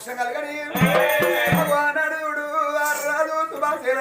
కలగని భగవానుడు రాజు సుభాషేల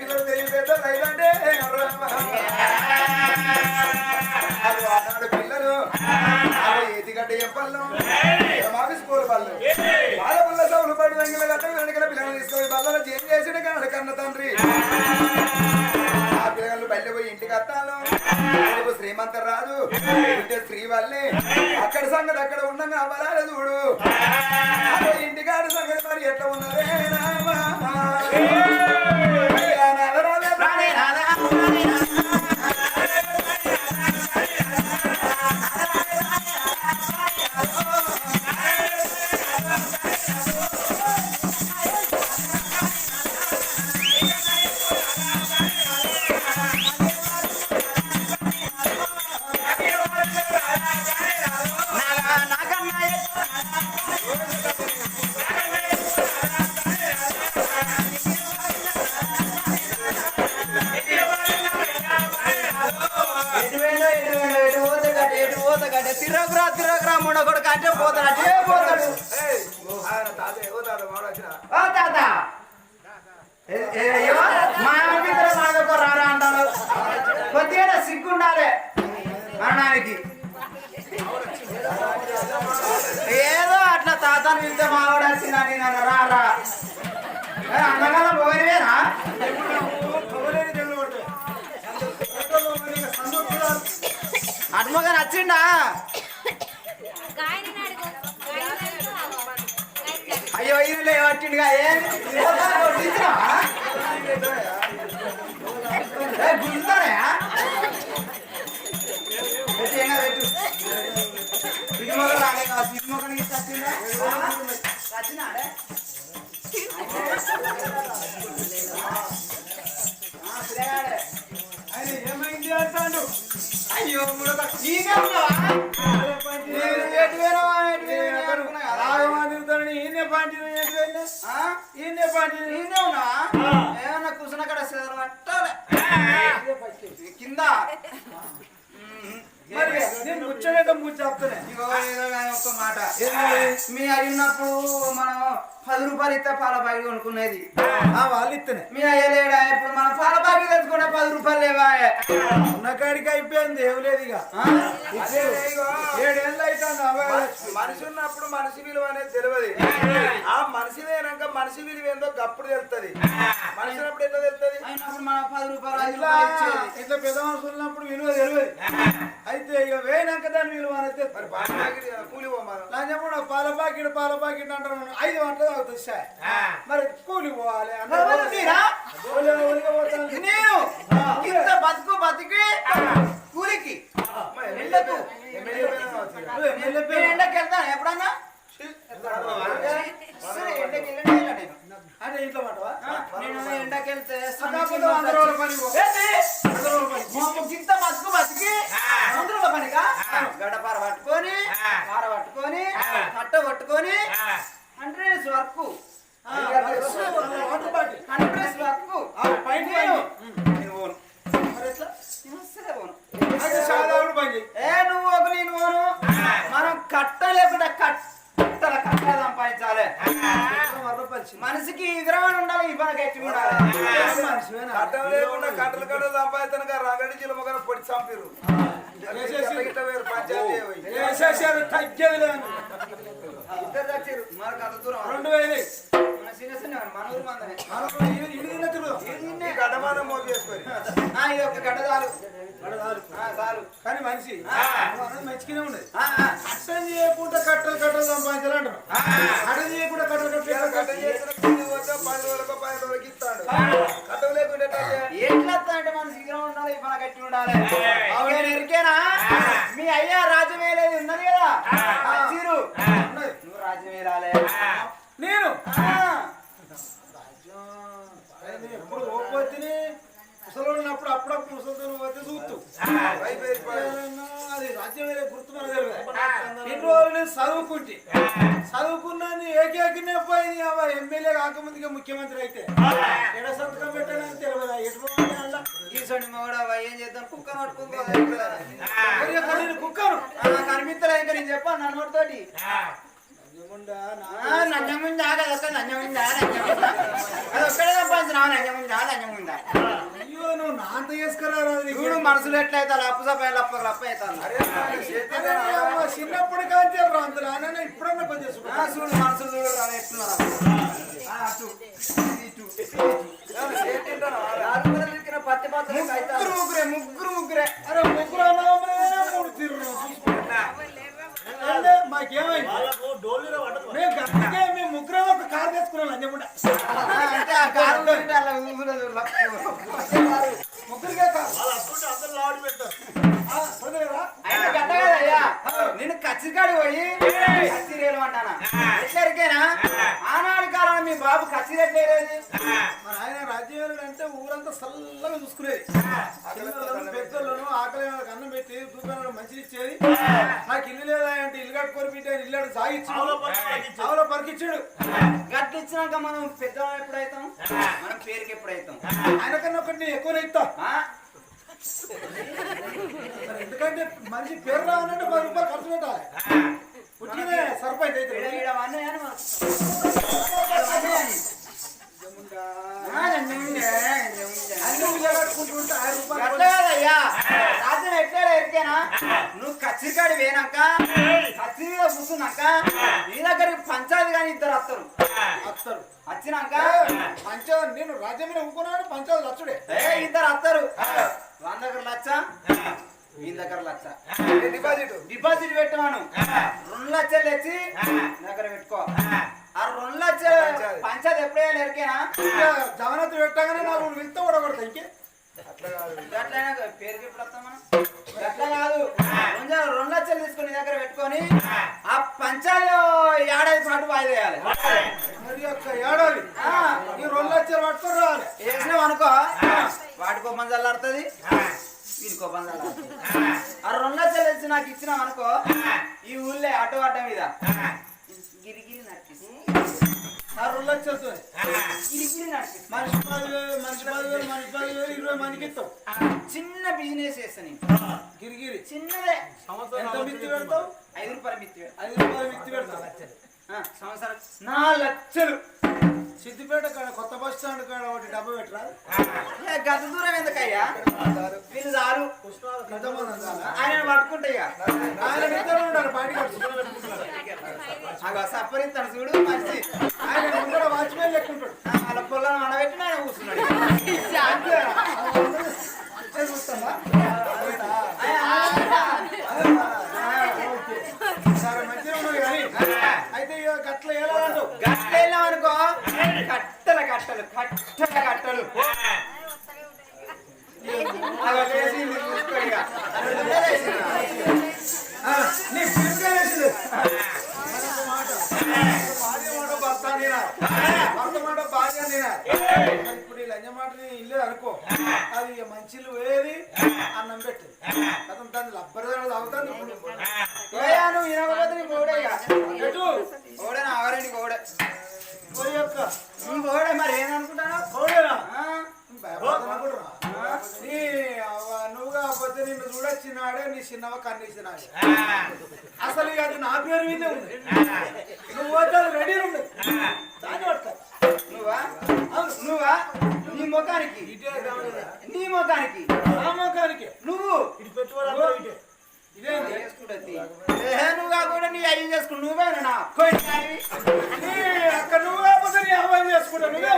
పిల్లలు పెద్దలు అయ్యంటే అది ఆనాడు పిల్లలు. అవి ఎదిగడ్డ స్కూల్ వాళ్ళు వాళ్ళ పిల్ల సౌలు పడి వెంగల గట్ట వెనకల పిల్లలు తీసుకొని బల్లలో ఏం చేసిన కాడు కన్న తండ్రి. ఆ పిల్లలు బయట పోయి ఇంటికి వస్తాను. శ్రీమంత ఇంటి శ్రీ వల్లే అక్కడ సంగతి అక్కడ ఉండగా అవ్వరాలు చూడు. ఇంటికాడ సంగతి మరి ఎట్లా ఉన్నదే? తిరగరా తిరగరా ముడ కొడుకు అంటే పోతాడు అటే పోతాడు. ఓ తాత, మా మాదొక రారా అంటారు. కొద్దిగా సిగ్గుండాలి మరణానికి. ఏదో అట్లా తాతను పిలితే మావాడు వచ్చిందా నేను రారా. అన్నగానే అటుమగారు వచ్చిండా? అయ్యో ఇది లేవట్టిండుగా ఏం? ఏమన్నా కూర్చున్న పట్టాలి. కింద. మరి నేను ముచ్చటేట ముచ్చేస్తానే ఇగో ఏదో కానీ ఒక్క మాట. మీ అడిగినప్పుడు మనం పది రూపాయలు ఇస్తే పాల ప్యాకెట్ కొనుక్కునేది. ఆ వాళ్ళు ఇస్తేనే మీ అయ్యలేడా ఇప్పుడు మనం పాల ప్యాకెట్ తెచ్చుకుంటే పది రూపాయలు లేవా? ఉన్న కాడికి అయిపోయింది ఏం లేదు ఇక? ఏడేళ్ళు అవుతుంది మనిషి ఉన్నప్పుడు మనిషి విలువ అనేది తెలియదు. ఆ మనిషి వేనాక మనిషి విలువ ఏందో గప్పుడు తెలుస్తుంది మనిషి ఉన్నప్పుడు ఎట్లా తెలుస్తుంది అయినప్పుడు మనం పది రూపాయలు ఇట్లా పెద్ద మనుషులు ఉన్నప్పుడు విలువ తెలియదు. అయితే ఇక వేయినాక దాని విలువ అనేది మరి కూలి పోమాలి పాల పాకెట్ పాల పాకెట్ అంటారు మనం ఐదు గంటలు అవుతుంది సార్ మరి కూలి పోవాలి. నేను? ఇంత బతుకు బతికి? కూలికి? ఎండకు ఎండకి వెళ్తాను? ఎప్పుడన్నా. అంటే ఇంట్లో మాటవా ఆ, నేను ఎండకి వెళ్తే కాకపోతే వంద రోజుల పని పో. ఏంటి? మాకు గింత బతుకు బతికి వందల పనిగా గడపార పట్టుకొని పార పట్టుకొని కట్ట పట్టుకొని hundreds work water bottle. Hundreds work ఆ, పైన నేను పైన. నేను పోను మరి ఎట్లా నేను అస్సలే పోను అయితే సాధారణ పని చెయ్యి. ఏ నువ్వు ఒక నేను పోను మనం కట్ట లేకుండా కట్టల కట్ట సంపాదించాలి వంద రూపాయలు మనిషికి విగ్రహం ఉండాలి ఈ పని గట్టి ఉండాలి మనిషివేనా? కట్టం లేకుండా కట్టలు కట్టలు సంపాదిస్తాను రంగడి చిలుమగన పొడి చంపిరు పంచాయతీ రెండు వేలు. గడ్డమానం మోపు చేసుకొని. ఇది ఒక గడ్డ చాలు. కానీ మనిషి. మంచిగానే ఉన్నది. అట్టం చేయకుండా కట్టలు కట్టలు సంపాదించాలంటారు అట్టం చేయకుండా కట్టలు కట్ట కట్టలు చేసిన పది రోజులకు పది రోజులకి ఇస్తాడు. కట్టం లేకుండా ఎట్లా అంటే మన ఉండాలి ఉండాలి. అవును ఎరికేనా? మీ అయ్యా రాజమేలేది ఉన్నది కదా చీరు ఉన్నది. నువ్వు రాజమేలాలే నేను ఆ. ఆయన ఎప్పుడు ఓపోతిని ముసలోడు అప్పుడప్పుడు ముసలితో పోతే చూస్తూ అది రాజ్యం వేరే గుర్తు తెలియదు. ఇన్ని రోజులు నేను చదువుకుంటే. చదువుకున్నాను ఏకేకినే పోయింది. అవ్వ ఎమ్మెల్యే కాకముందుగా ముఖ్యమంత్రి అయితే. ఎడ సంతకం పెట్టానని తెలియదు. ఎటు ఈసోని మొగడ ఏం చేద్దాం? కుక్క నోట్టుకుందో మరి అక్కడ నేను కుక్కను. కనిపిస్తలే ఇంకా నేను చెప్పాను నన్నోటితోటి నంజముండా నా నంజముందా అదొక్క నంజముందా నంజముందా అది ఒక్కడే సంపాదించిన నంజముందా నంజముందా అయ్యో నువ్వు నా అంత చేసుకురారా చూడు మనసులు ఎట్లయితే లప్పు సప లప్ప లప్ప అవుతాను చిన్నప్పటి కానీ రాంతులు ఆయన ఇప్పుడన్నా పని చేసుకుంటా చూడు మనసులు చూడు రా ఎట్లున్నారు ఆ, చూడు. ఇటు, ఇటు. చేతి తింటాను. నాలుగు వందలు ఇరికిన పత్తి పాత్రలు ముగ్గురు ముగ్గురే ముగ్గురు ముగ్గురే అరే ముగ్గురు అన్నదమ్ములేనా మూడు తీరు మాకేమైంది మేము ముగ్గురం ఒక కారు తెచ్చుకున్నాం లంజముండ. ముగ్గురికే నేను కచ్చిరికాడి పోయి కచ్చిరేలు అంటానా? ఎట్లరికేనా? ఆనాడు కాలం మీ బాబు కచ్చిరెట్లేదు మన ఆయన రాజ్యవేరుడు అంటే ఊరంతా చల్లగా చూసుకునేది. పెద్దోళ్ళను ఆకలి అన్నం పెట్టి దూకాలను మంచిది సాగిచ్చి ఆవులో పరికిచ్చాడు. గట్టి ఇచ్చినాక మనం పెద్దవాళ్ళం ఎప్పుడైతాం? మనం పేరుకి ఎప్పుడైతాం ఆయన కన్నా ఒకటి ఎక్కువ ఇస్తా. ఎందుకంటే మనిషి పేరు రావాలంటే పది రూపాయలు ఖర్చు పెట్టాలి. పుట్టినే సర్పంచ్ అయితే. రాత్రి ఎట్లా ఎరికేనా? నువ్వు కచ్చిరికాడి వేనాక కచ్చిరిగా కూర్చున్నాక నీ దగ్గరికి పంచాయతీ కానీ ఇద్దరు వస్తారు. వస్తారు. వచ్చినాక పంచాలు నేను రాజ్యం మీద ఊరుకున్నాడు పంచాలు లచ్చుడే ఏ ఇద్దరు వస్తారు. వాళ్ళ దగ్గర లచ్చ? వీళ్ళ దగ్గర లచ్చ. డిపాజిట్. డిపాజిట్ పెట్టమను. రెండు లక్షలు తెచ్చి దగ్గర పెట్టుకో. ఆ రెండు లక్షలు పంచాయతీ. ఎప్పుడైనా ఎరికేనా ఇంకా? జగనత్తి పెట్టగానే నాకు వెళ్తే కూడా కొడతా ఇంకే. అట్లా కాదు. ఎట్లయినా పేరుకి ఎప్పుడు వస్తాం మనం. ఎట్లా కాదు. రెండు రెండు లక్షలు తీసుకుని నీ దగ్గర పెట్టుకొని ఆ పంచాలు ఏడాది పాటు వాయిదేయాలి మరి యొక్క ఏడాది? ఈ రెండు లక్షలు పట్టుకొని రావాలి. వేసినావు అనుకో వాటికో చల్లారుతుంది వీడికో పని చల్లారుతుంది ఆ రెండు లక్షలు నాకు ఇచ్చినావు అనుకో ఈ ఊళ్ళో ఆటో అడ్డ మీద. గిరిగిరి నడిపిస్తుంది మనిషి పదివేలు మనిషి పదివేలు మనిషి పదివేలు ఇరవై మందికి ఇస్తాం. చిన్న బిజినెస్ చేస్తాను నేను. గిరిగిరి చిన్నదే. ఎంత మిత్తి పెడతావు? ఐదు రూపాయలు మిత్తి ఐదు రూపాయలు మిత్తి పెడతావు. సంవత్సరం నా లక్షలు. సిద్దిపేట కాడ కొత్త బస్ స్టాండ్ కాడ ఒకటి డబ్బా పెట్టరా? గత దూరం ఎందుకయ్యా? ఆయన పట్టుకుంటా ఇక ఆయన నిద్రలో ఉండాలి. అగో సప్పరిస్తాడు చూడు మంచి. ఆయన ముందర వాచ్మెన్ లెక్కుంటాడు వాళ్ళ పొలం అనబెట్టి ఆయన కూర్చున్నాడు? సరే మంచిగా కానీ అయితే గట్ల ఎలా అంటావు గట్ల వెళ్ళాం అనుకో కట్టల కట్టలు కట్టల కట్టలు. ఇప్పుడు ఈ లంజ మాటని ఇల్లే అనుకో. అది ఇక మంచి ఇల్లు వేది అన్నం పెట్టు. అతను దాన్ని లబ్బరదాడు తాగుతాను నువ్వు వినకపోతే నీ గోడే గోడే నా ఆవరణి గోడే. పోయి యొక్క నీ గోడే మరి ఏమనుకుంటాను? నీ అవ్వ నువ్వు కాకపోతే నిన్ను చూడొచ్చినాడే నీ చిన్నవ కన్నీసినాడే. అసలు ఇక అది నా పేరు మీద ఉంది. నువ్వు అది రెడీ ఉంది. దాన్ని పట్టుకో. నువ్వా నువ్వా నీ ముఖానికి. నీ ముఖానికి ఆ మొఖానికి. నువ్వు. ఇదేంటి? నువ్వు కాకుండా నీ అయ్యి చేసుకుని నువ్వేనా కోయి నీ అక్క నువ్వు నీ చేసుకుంటా. నువ్వే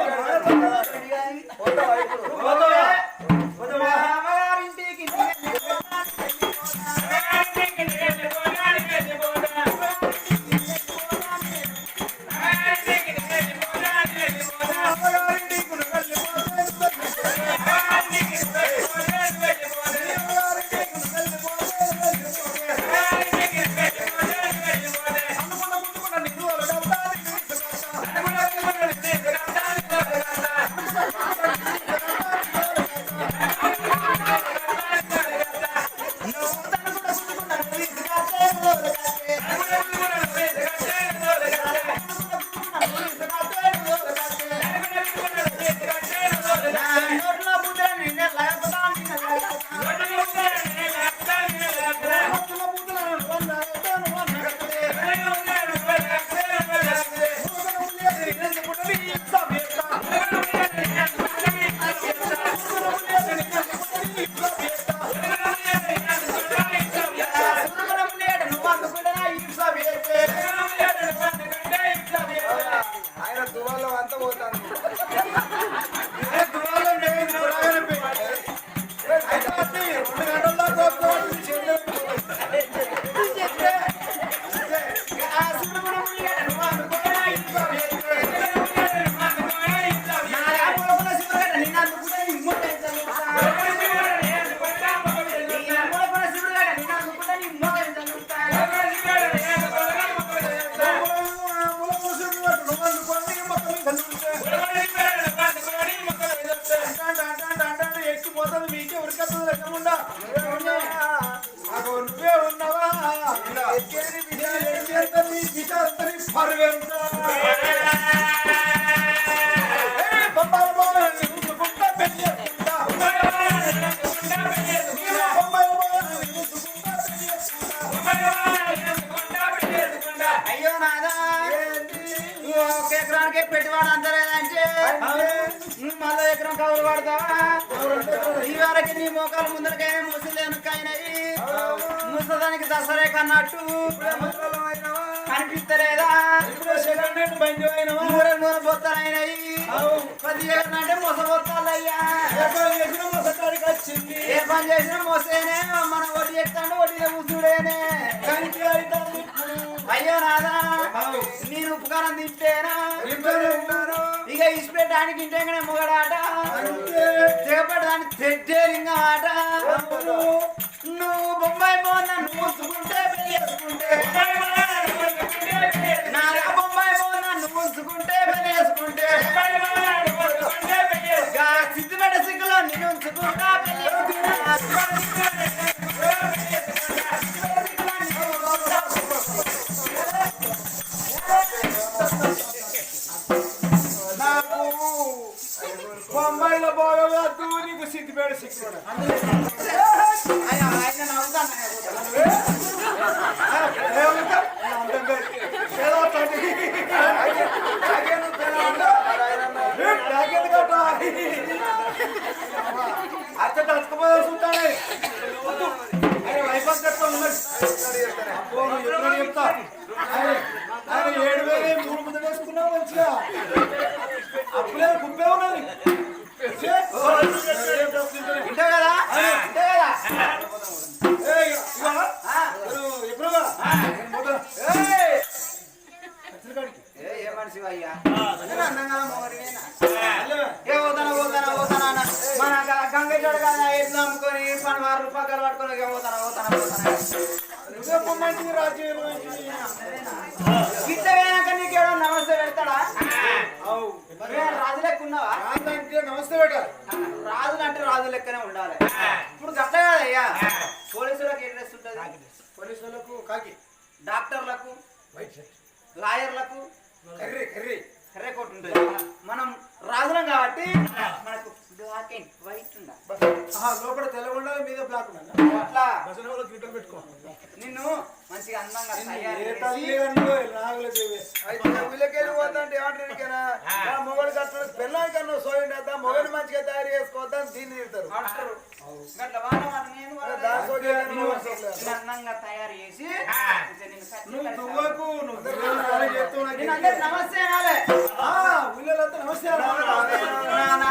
ఎక్కిపోతుంది మీకే ఉరికత్తది లెక్కముండా నువ్వే ఉన్నావా? పరువెంత అయ్యో నాదా ఒక ఎకరానికి పెట్టుబడి మళ్ళా ఎకరం కవులు పడతావా? ఈ నీ మోకాలు ముందరకైనా ముసలి వెనకైనాయి ముసదానికి దసరే కన్నట్టు కనిపిస్తలేదా? ఇప్పుడు సెకండ్ హ్యాండ్ పది ఎకరం అంటే మొస బొత్తాలయ్యా ఏ పని చేసినా మొసేనే మన వడ్డీ ఎత్తాడు వడ్డీలో ముసుడేనే అయ్యో నాదా నేను ఉపకారం తింటేనా? ఇంట్లోనే ఉన్నాను ఇక ఇసిపెట్టడానికి ఇంటేగానే మొగడాట. అంతే. చేపట్టడానికి తెట్టేరింగ ఆట. నువ్వు బొంబాయి పోన్నా నువ్వు మొగడివేనా? అల్లమే. ఏ పోతానా పోతానా పోతానా. మన కదా ఎడ్లు అమ్ముకొని వారు రూపాయలు పట్టుకొని పోతానా పోతానా పోతానా. పొమ్మంటివి రాజు గిట్ల పోయినాక నీకేడో నమస్తే పెడతాడా? రాజు లెక్క ఉన్నావా? నమస్తే బేట రాజులు అంటే రాజు లెక్కనే ఉండాలి. ఇప్పుడు గట్ల కాదయ్యా. పోలీసులకు ఏం డ్రెస్ ఉంటుంది? పోలీసు వాళ్ళకు కాకి. డాక్టర్లకు లాయర్లకు కర్రీ కర్రీ. కర్రే కొట్టు ఉంటుంది. మనం రాజులం కాబట్టి మనకు బ్లాక్ అండ్ వైట్. లోపల తెల్ల ఉండాలి మీద బ్లాక్ అట్లా. వాళ్ళకి గిట్టలు పెట్టుకో. నిన్ను మంచిగా అందంగా పోతాంటే ఏమంటారు మొగడు కట్టడం పిల్లలకి కన్నా సోయండి వద్దా మొగడు మంచిగా తయారు చేసుకోవద్దా దీన్ని తిడతారు. గట్ల అందంగా తయారు చేసి నువ్వు. దువ్వకు నువ్వు నమస్తే ఆ, ఊళ్ళోళ్ళంతా నమస్తే అన్నా. నా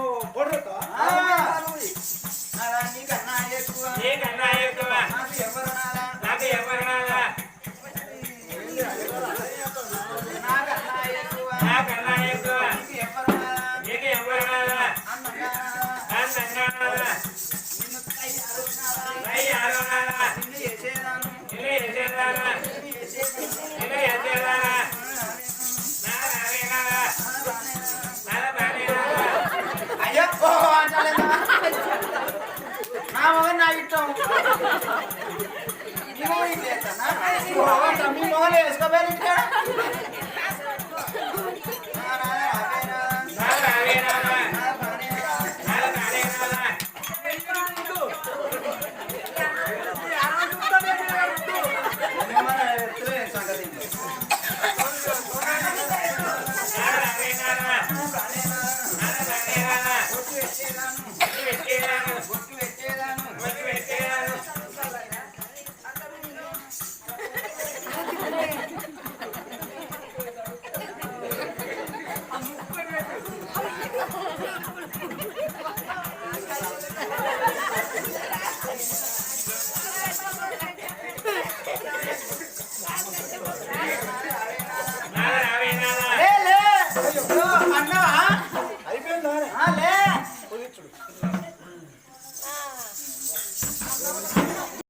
నా మొగన్ నా ఇష్టం. మీ